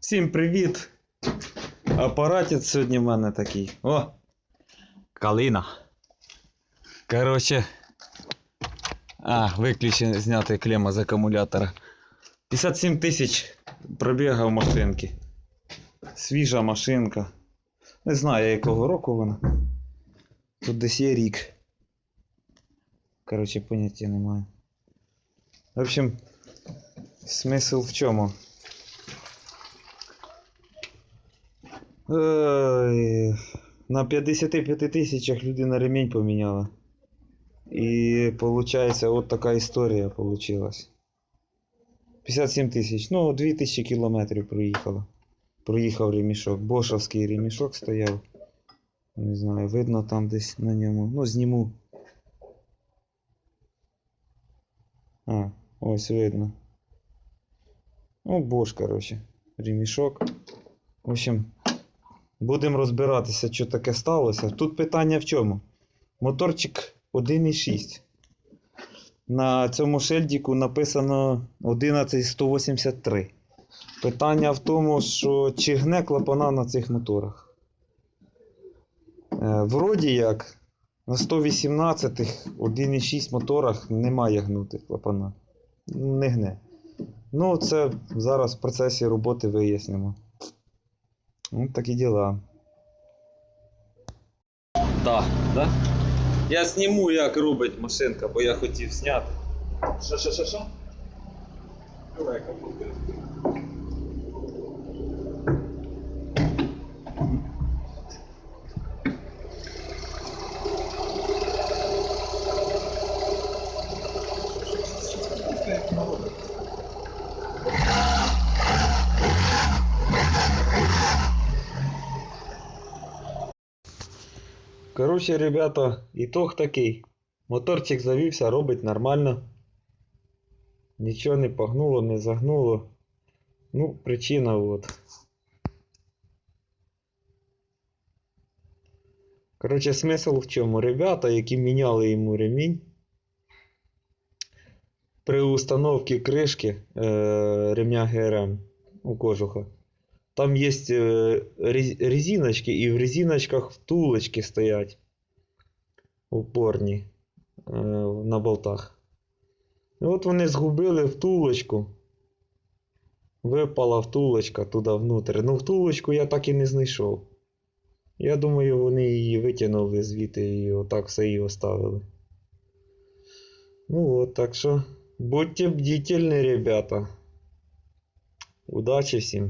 Всім привіт! Апаратець сьогодні в мене такий. О! Калина. Коротше. А, виключено зняти клема з акумулятора. 57 тисяч пробіга в машинки. Свіжа машинка. Не знаю якого року вона. Тут десь є рік. Коротше, поняття немає. В общем, смисл в чому? Ой, на 55 тисячах людина ремінь поміняла. І виходить, от така історія получилась. 57 тисяч. Ну, 2000 кілометрів проїхала. Проїхав ремішок. Бошовський ремішок стояв. Не знаю, видно там десь на ньому. Ну, зніму. А, ось видно. Ну, бош, коротше. Ремішок. В общем, будемо розбиратися, що таке сталося. Тут питання в чому? Моторчик 1.6. На цьому шельдіку написано 11183. Питання в тому, що чи гне клапана на цих моторах. Е, вроді як, на 118 1.6 моторах немає гнути клапана. Не гне. Ну, це зараз в процесі роботи вияснимо. Ну, такі діла. Так, да? Я зніму, як робить машинка, бо я хотів зняти. Що, що, що, що? Давай капути. Коротше, ребята, ітог такий. Моторчик завівся, робить нормально. Нічого не погнуло, не загнуло. Ну, причина от. Коротше, смисл в чому? Ребята, які міняли йому ремінь. При установці кришки е, ремня ГРМ у кожуха. Там є е, резиночки, і в резиночках втулочки стоять упорні е, на болтах. І от вони згубили втулочку. Випала втулочка туди внутрі. Ну, втулочку я так і не знайшов. Я думаю, вони її витягнули звідти і отак все і оставили. Ну от, так що будьте бдительні, ребята. Удачі всім!